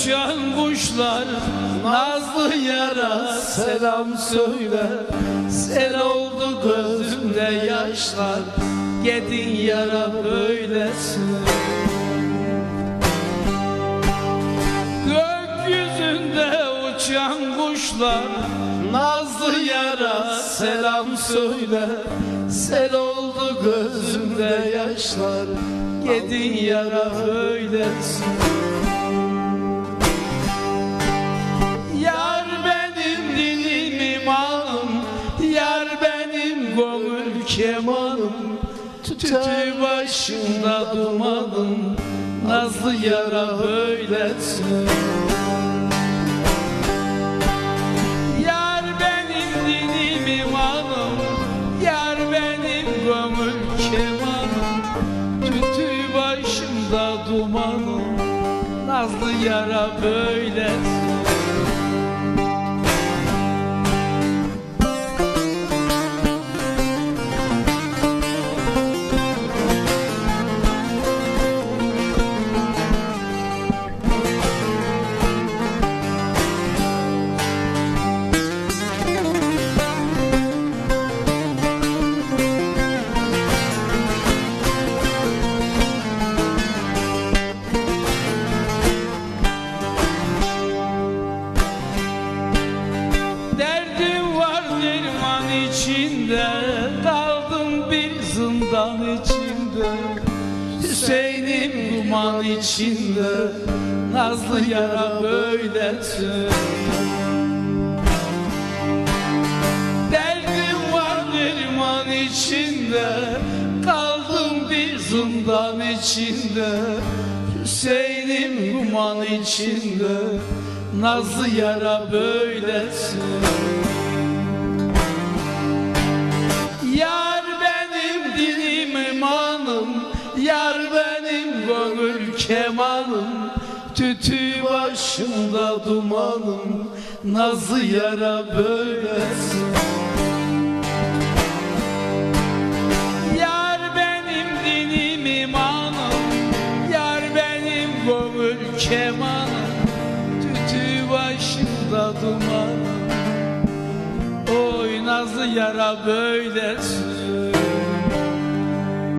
Uçan kuşlar Nazlı yara selam söyle. Sel oldu gözümde yaşlar Gedin yara böylesin. Gökyüzünde uçan kuşlar Nazlı yara selam söyle. Sel oldu gözümde yaşlar Gedin yara öylesin kemanım Tütü başımda dumanım Nazlı yara öylesin Yar benim dinim imanım Yar benim gönül kemanım Tütü başımda dumanım Nazlı yara böylesin derman içinde Kaldım bir zindan içinde. Hüseyin'im duman içinde Nazlı yara böylesin Derdim var derman içinde Kaldım bir zindan içinde. Hüseyin'im duman içinde Nazlı yara böylesin imanım Yar benim gönül kemanım Tütü başımda dumanım Nazlı yara böylesin Yar benim dinim imanım Yar benim gönül kemanım Tütü başımda dumanım. Oy nazlı yara böylesin